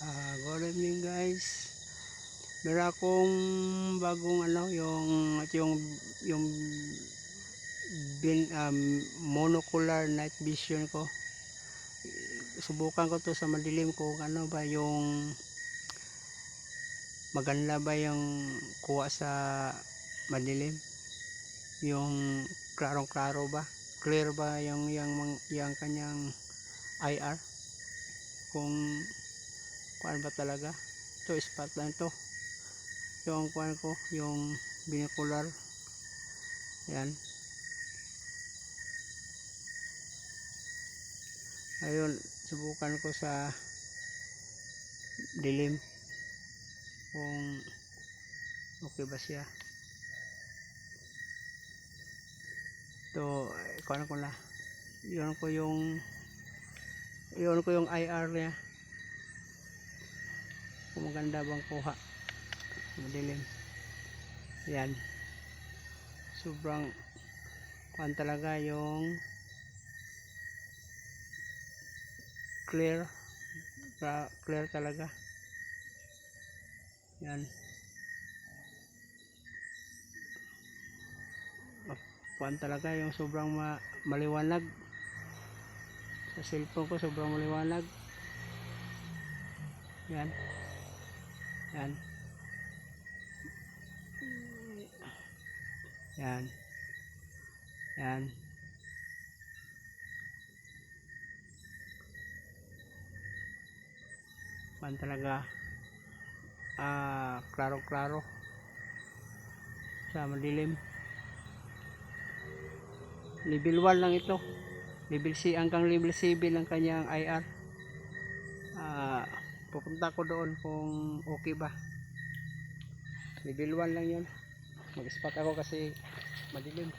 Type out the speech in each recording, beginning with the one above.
Ah, good evening guys. Meron akong bagong ano, yung at yung yung bin, um, monocular night vision ko. Subukan ko to sa madilim ko ano ba yung maganda ba yung kuha sa madilim yung klarong klaro ba clear ba yung yung mang- yung kanyang IR kung kuan ba talaga? Ito spot lang to yung kuan ko yung binocular. Yan ayun subukan ko sa dilim kung okay ba siya. To kuan ko na. Yun ko yung yun ko yung IR niya kung maganda bang kuha. Madilim. Yan. Sobrang kuan talaga yung clear. Clear talaga. Yan. Ma- kuan talaga yung sobrang ma maliwanag. Sa cellphone ko sobrang maliwanag. Yan yan. Yan. Yan. Man talaga. Ah klaro klaro sa madilim. Level 1 lang ito. Level C hanggang level 7 ang kanyang IR ah pupunta ko doon kung okay ba. Level 1 lang yun. Mag spot ako kasi madilim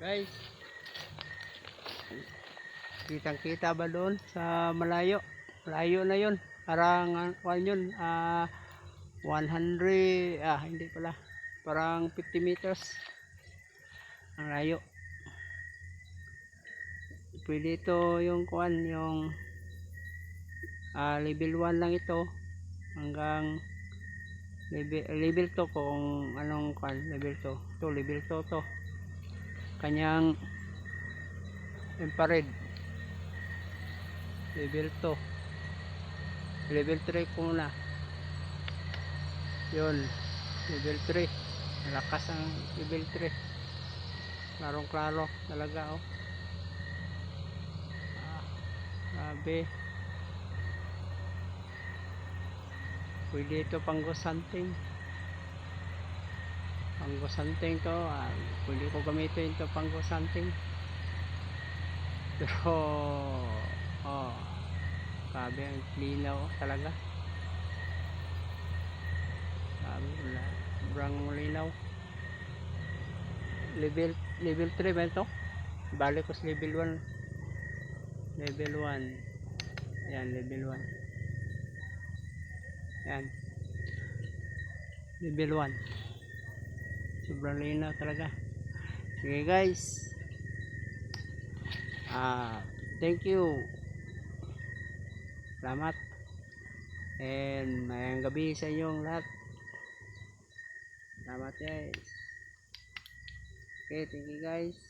guys. Kitang kita ba doon sa malayo? Malayo na yun. Parang ano yun, ah 100, ah hindi pala. Parang 50 meters. Ang layo. Pwede ito yung kuan, yung ah level 1 lang ito hanggang level, level 2 kung anong kuan, level 2. To level 2 to kanyang infrared. Level 2 level 3 ko muna. Yun level 3 malakas ang level 3 klarong klaro talaga oh. Ah, grabe. Pwede ito pang ghost hunting pang ghost hunting to ah, pwede ko gamitin ito pang ghost hunting pero oh grabe ang linaw talaga. Grabe wala. Sobrang linaw. Level level 3 ba ito? Balik ko sa level 1 level 1 ayan level 1 ayan. Level 1 sobrang linaw talaga. Sige guys. Ah thank you. Salamat. And mayang gabi sa inyong lahat. Salamat guys. Okay thank you guys